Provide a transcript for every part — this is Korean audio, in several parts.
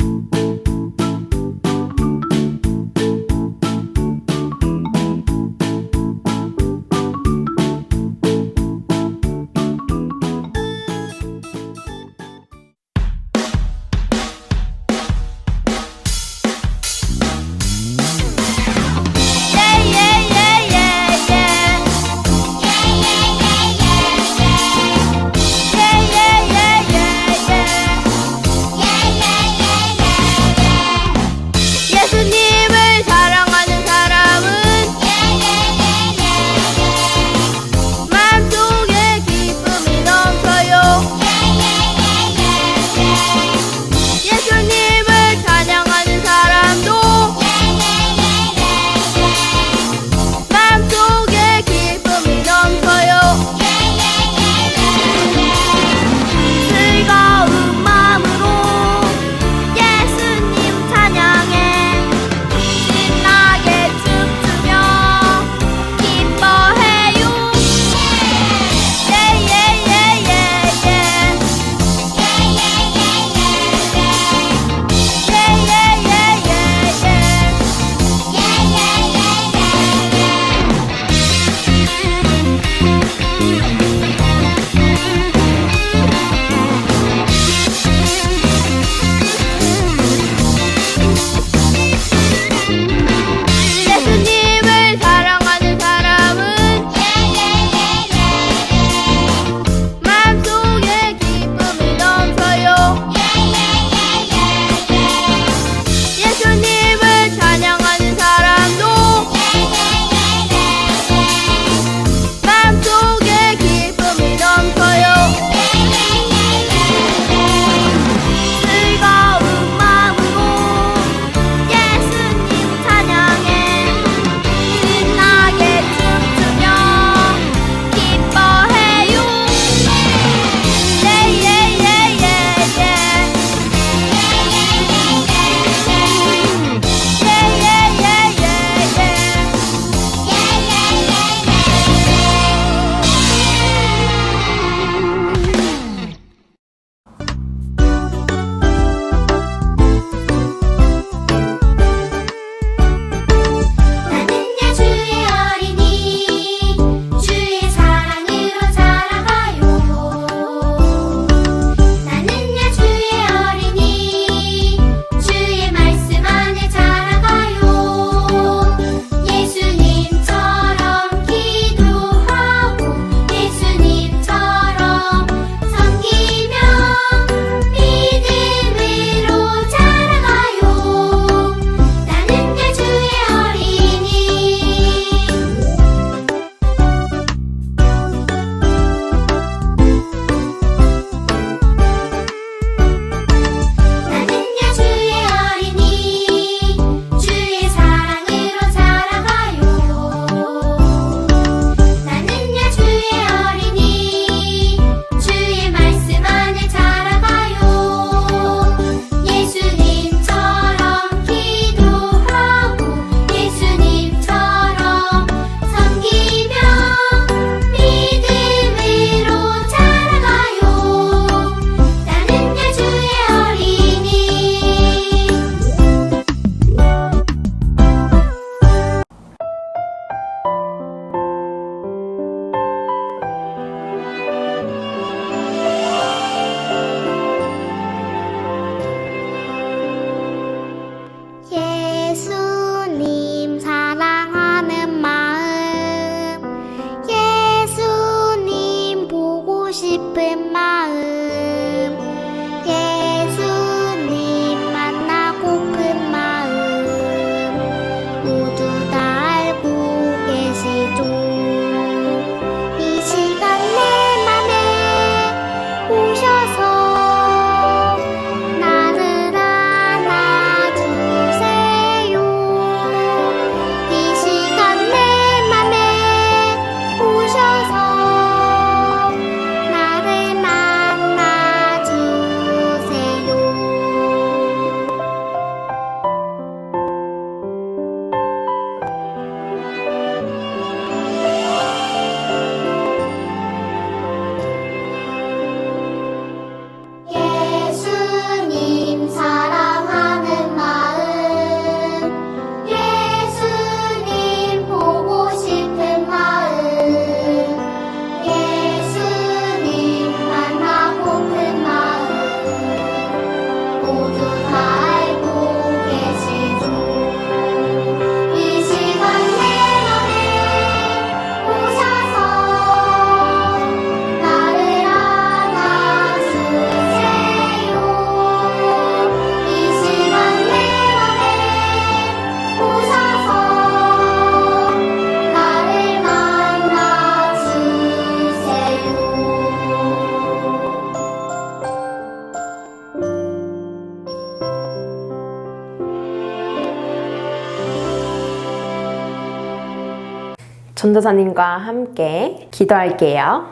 예예 전도사님과 함께 기도할게요.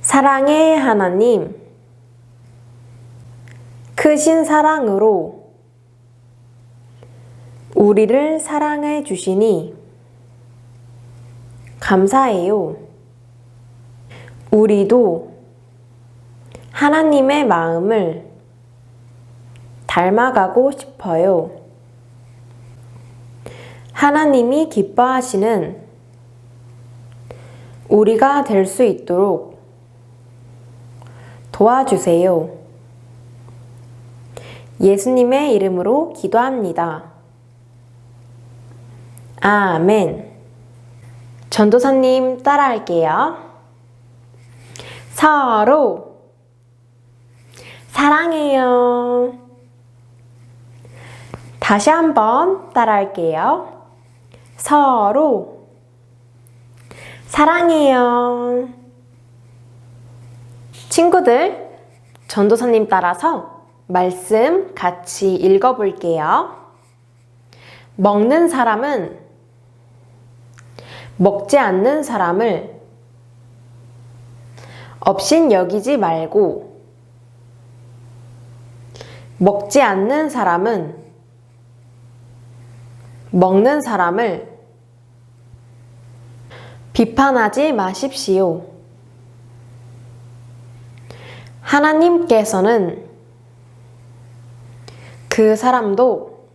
사랑의 하나님, 크신 사랑으로 우리를 사랑해 주시니 감사해요. 우리도 하나님의 마음을 닮아가고 싶어요. 하나님이 기뻐하시는 우리가 될 수 있도록 도와주세요. 예수님의 이름으로 기도합니다. 아멘. 전도사님 따라할게요. 서로 사랑해요. 다시 한번 따라할게요. 서로 사랑해요. 친구들, 전도사님 따라서 말씀 같이 읽어볼게요. 먹는 사람은 먹지 않는 사람을 없인 여기지 말고 먹지 않는 사람은 먹는 사람을 비판하지 마십시오. 하나님께서는 그 사람도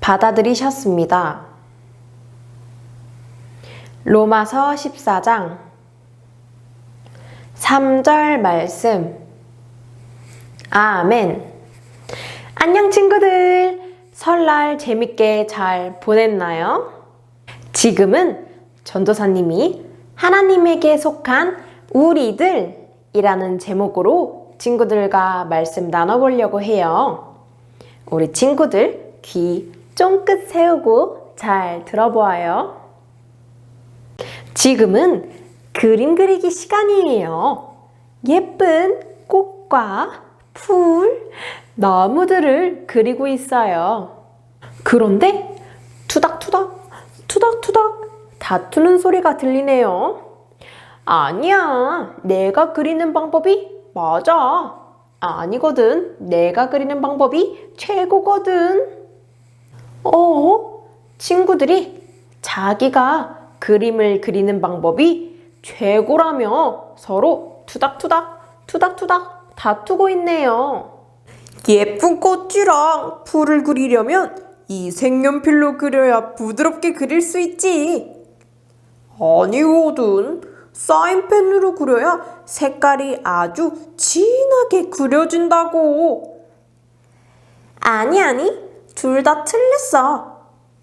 받아들이셨습니다. 로마서 14장 3절 말씀. 아멘. 안녕 친구들. 설날 재밌게 잘 보냈나요? 지금은 전도사님이 하나님에게 속한 우리들이라는 제목으로 친구들과 말씀 나눠보려고 해요. 우리 친구들 귀 쫑긋 세우고 잘 들어보아요. 지금은 그림 그리기 시간이에요. 예쁜 꽃과 풀, 나무들을 그리고 있어요. 그런데 투닥투닥, 투닥투닥 다투는 소리가 들리네요. 아니야, 내가 그리는 방법이 맞아. 아니거든, 내가 그리는 방법이 최고거든. 어? 친구들이 자기가 그림을 그리는 방법이 최고라며 서로 투닥투닥, 투닥투닥 다투고 있네요. 예쁜 꽃이랑 풀을 그리려면 이 색연필로 그려야 부드럽게 그릴 수 있지. 아니거든. 사인펜으로 그려야 색깔이 아주 진하게 그려진다고. 아니, 아니. 둘 다 틀렸어.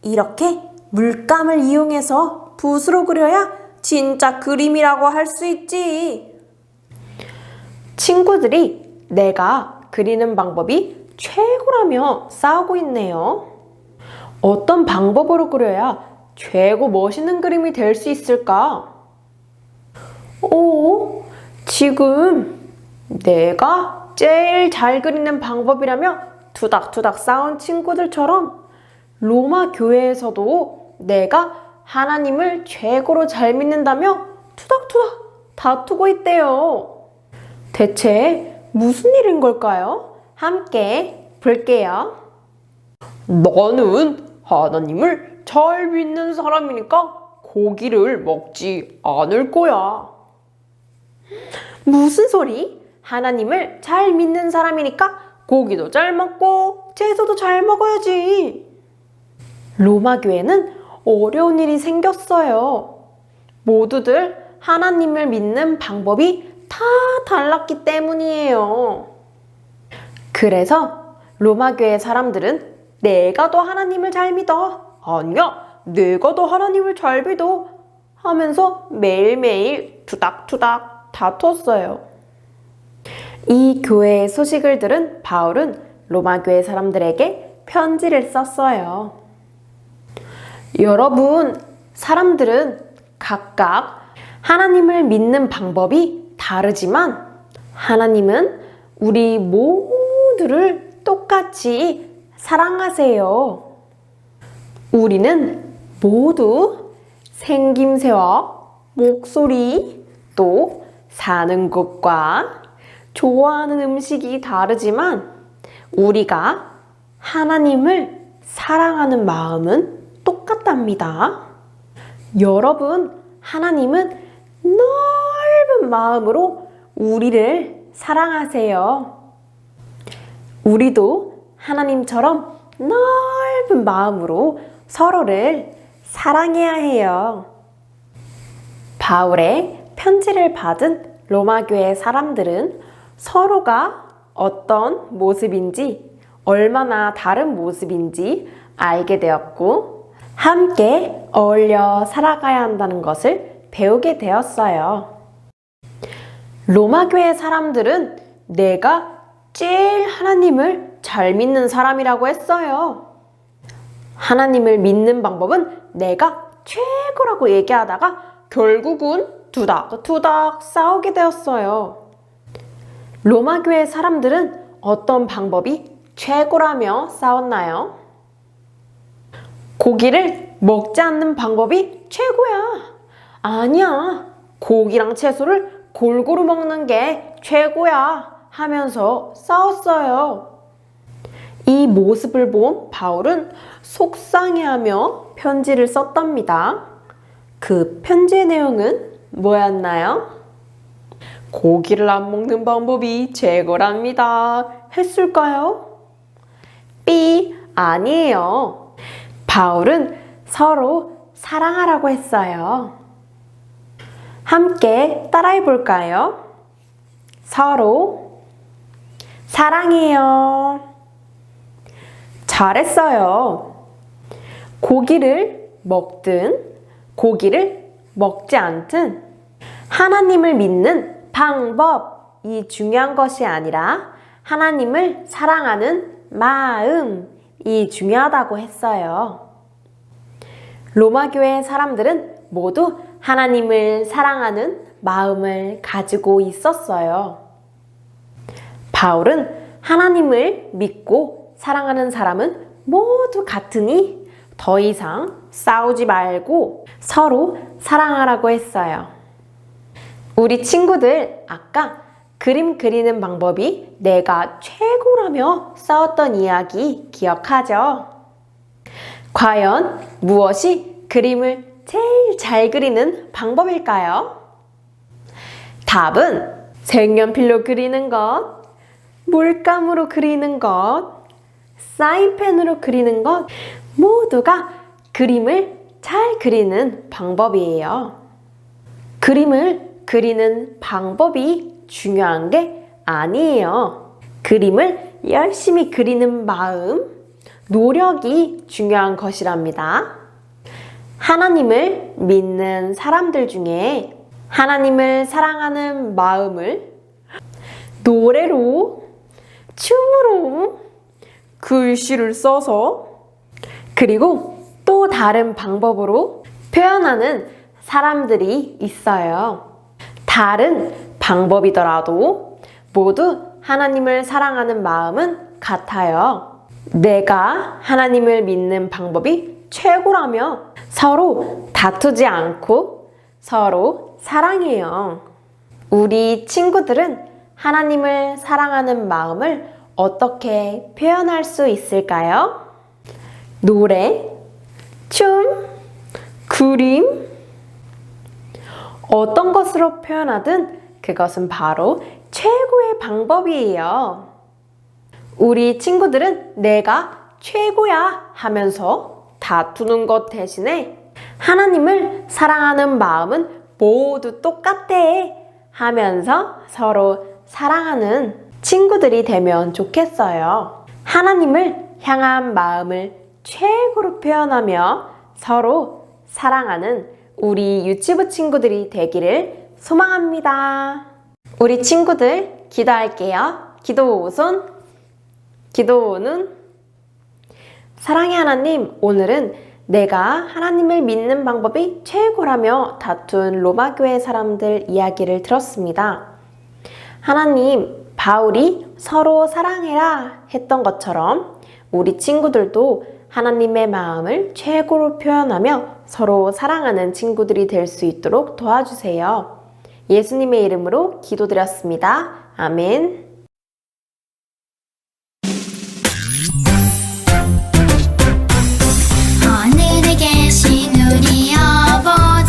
이렇게 물감을 이용해서 붓으로 그려야 진짜 그림이라고 할 수 있지. 친구들이 내가 그리는 방법이 최고라며 싸우고 있네요. 어떤 방법으로 그려야 최고 멋있는 그림이 될 수 있을까? 오, 지금 내가 제일 잘 그리는 방법이라며 투닥투닥 싸운 친구들처럼 로마 교회에서도 내가 하나님을 최고로 잘 믿는다며 투닥투닥 다투고 있대요. 대체 무슨 일인 걸까요? 함께 볼게요. 나는 하나님을 잘 믿는 사람이니까 고기를 먹지 않을 거야. 무슨 소리? 하나님을 잘 믿는 사람이니까 고기도 잘 먹고 채소도 잘 먹어야지. 로마 교회는 어려운 일이 생겼어요. 모두들 하나님을 믿는 방법이 다 달랐기 때문이에요. 그래서 로마 교회 사람들은 내가 더 하나님을 잘 믿어. 아니야, 내가 더 하나님을 잘 믿어. 하면서 매일매일 투닥투닥 다퉜어요. 이 교회의 소식을 들은 바울은 로마 교회 사람들에게 편지를 썼어요. 여러분, 사람들은 각각 하나님을 믿는 방법이 다르지만 하나님은 우리 모두를 똑같이 사랑하세요. 우리는 모두 생김새와 목소리, 또 사는 곳과 좋아하는 음식이 다르지만 우리가 하나님을 사랑하는 마음은 똑같답니다. 여러분, 하나님은 넓은 마음으로 우리를 사랑하세요. 우리도 하나님처럼 넓은 마음으로 서로를 사랑해야 해요. 바울의 편지를 받은 로마교회 사람들은 서로가 어떤 모습인지 얼마나 다른 모습인지 알게 되었고 함께 어울려 살아가야 한다는 것을 배우게 되었어요. 로마교회 사람들은 내가 제일 하나님을 잘 믿는 사람이라고 했어요. 하나님을 믿는 방법은 내가 최고라고 얘기하다가 결국은 두닥두닥 싸우게 되었어요. 로마 교회 사람들은 어떤 방법이 최고라며 싸웠나요? 고기를 먹지 않는 방법이 최고야. 아니야. 고기랑 채소를 골고루 먹는 게 최고야. 하면서 싸웠어요. 이 모습을 본 바울은 속상해하며 편지를 썼답니다. 그 편지의 내용은 뭐였나요? 고기를 안 먹는 방법이 최고랍니다. 했을까요? 삐, 아니에요. 바울은 서로 사랑하라고 했어요. 함께 따라해 볼까요? 서로 사랑해요. 잘했어요. 고기를 먹든 고기를 먹지 않든 하나님을 믿는 방법이 중요한 것이 아니라 하나님을 사랑하는 마음이 중요하다고 했어요. 로마교회 사람들은 모두 하나님을 사랑하는 마음을 가지고 있었어요. 바울은 하나님을 믿고 사랑하는 사람은 모두 같으니 더 이상 싸우지 말고 서로 사랑하라고 했어요. 우리 친구들 아까 그림 그리는 방법이 내가 최고라며 싸웠던 이야기 기억하죠? 과연 무엇이 그림을 제일 잘 그리는 방법일까요? 답은 색연필로 그리는 것, 물감으로 그리는 것, 사인펜으로 그리는 것 모두가 그림을 잘 그리는 방법이에요. 그림을 그리는 방법이 중요한 게 아니에요. 그림을 열심히 그리는 마음, 노력이 중요한 것이랍니다. 하나님을 믿는 사람들 중에 하나님을 사랑하는 마음을 노래로, 춤으로, 글씨를 써서 그리고 또 다른 방법으로 표현하는 사람들이 있어요. 다른 방법이더라도 모두 하나님을 사랑하는 마음은 같아요. 내가 하나님을 믿는 방법이 최고라며 서로 다투지 않고 서로 사랑해요. 우리 친구들은 하나님을 사랑하는 마음을 어떻게 표현할 수 있을까요? 노래, 춤, 그림, 어떤 것으로 표현하든 그것은 바로 최고의 방법이에요. 우리 친구들은 내가 최고야 하면서 다투는 것 대신에 하나님을 사랑하는 마음은 모두 똑같아 하면서 서로 사랑하는 친구들이 되면 좋겠어요. 하나님을 향한 마음을 최고로 표현하며 서로 사랑하는 우리 유치부 친구들이 되기를 소망합니다. 우리 친구들 기도할게요. 기도 손, 기도는 사랑의 하나님, 오늘은 내가 하나님을 믿는 방법이 최고라며 다툰 로마 교회 사람들 이야기를 들었습니다. 하나님, 바울이 서로 사랑해라 했던 것처럼 우리 친구들도 하나님의 마음을 최고로 표현하며 서로 사랑하는 친구들이 될 수 있도록 도와주세요. 예수님의 이름으로 기도드렸습니다. 아멘. 하늘에 계신 우리 아버지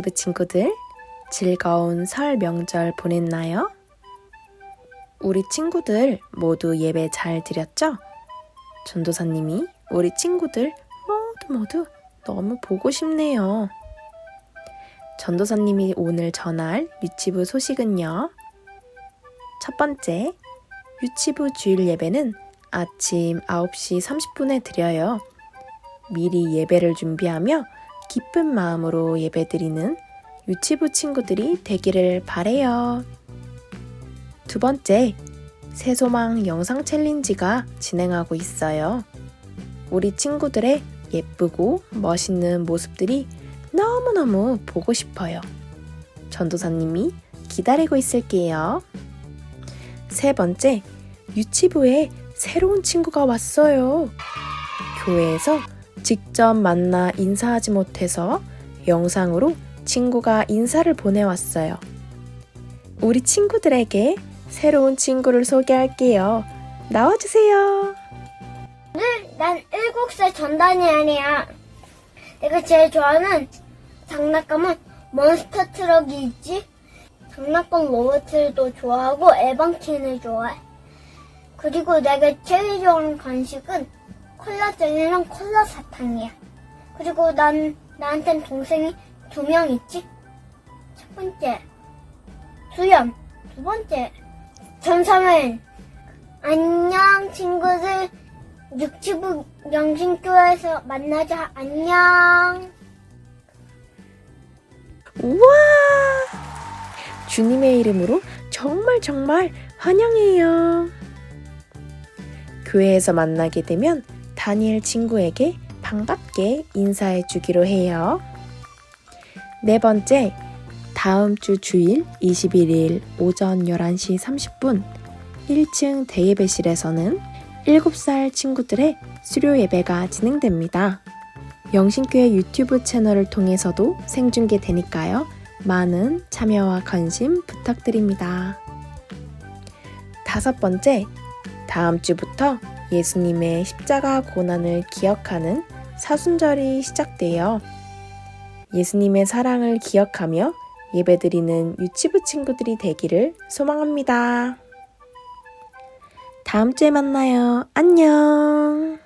유치부 친구들. 즐거운 설 명절 보냈나요? 우리 친구들 모두 예배 잘 드렸죠? 전도사님이 우리 친구들 모두 모두 너무 보고 싶네요. 전도사님이 오늘 전할 유치부 소식은요. 첫 번째, 유치부 주일 예배는 아침 9시 30분에 드려요. 미리 예배를 준비하며 기쁜 마음으로 예배드리는 유치부 친구들이 되기를 바래요. 두 번째, 새소망 영상 챌린지가 진행하고 있어요. 우리 친구들의 예쁘고 멋있는 모습들이 너무너무 보고 싶어요. 전도사님이 기다리고 있을게요. 세 번째, 유치부에 새로운 친구가 왔어요. 교회에서 직접 만나 인사하지 못해서 영상으로 친구가 인사를 보내왔어요. 우리 친구들에게 새로운 친구를 소개할게요. 나와주세요. 난 일곱 살 전단이 아니야. 내가 제일 좋아하는 장난감은 몬스터 트럭이 있지. 장난감 로봇들도 좋아하고 에방킨을 좋아해. 그리고 내가 제일 좋아하는 간식은 콜라쟁이랑 콜라 사탕이야. 그리고 난 나한텐 동생이 두 명 있지. 첫 번째 수연, 두 번째 전사맨. 안녕 친구들. 육지부 영신교회에서 만나자. 안녕. 우와! 주님의 이름으로 정말 정말 환영해요. 교회에서 만나게 되면 다니엘 친구에게 반갑게 인사해 주기로 해요. 네 번째, 다음 주 주일 21일 오전 11시 30분 1층 대예배실에서는 7살 친구들의 수료 예배가 진행됩니다. 영신교회 유튜브 채널을 통해서도 생중계되니까요. 많은 참여와 관심 부탁드립니다. 다섯 번째, 다음 주부터 예수님의 십자가 고난을 기억하는 사순절이 시작돼요. 예수님의 사랑을 기억하며 예배드리는 유치부 친구들이 되기를 소망합니다. 다음 주에 만나요. 안녕!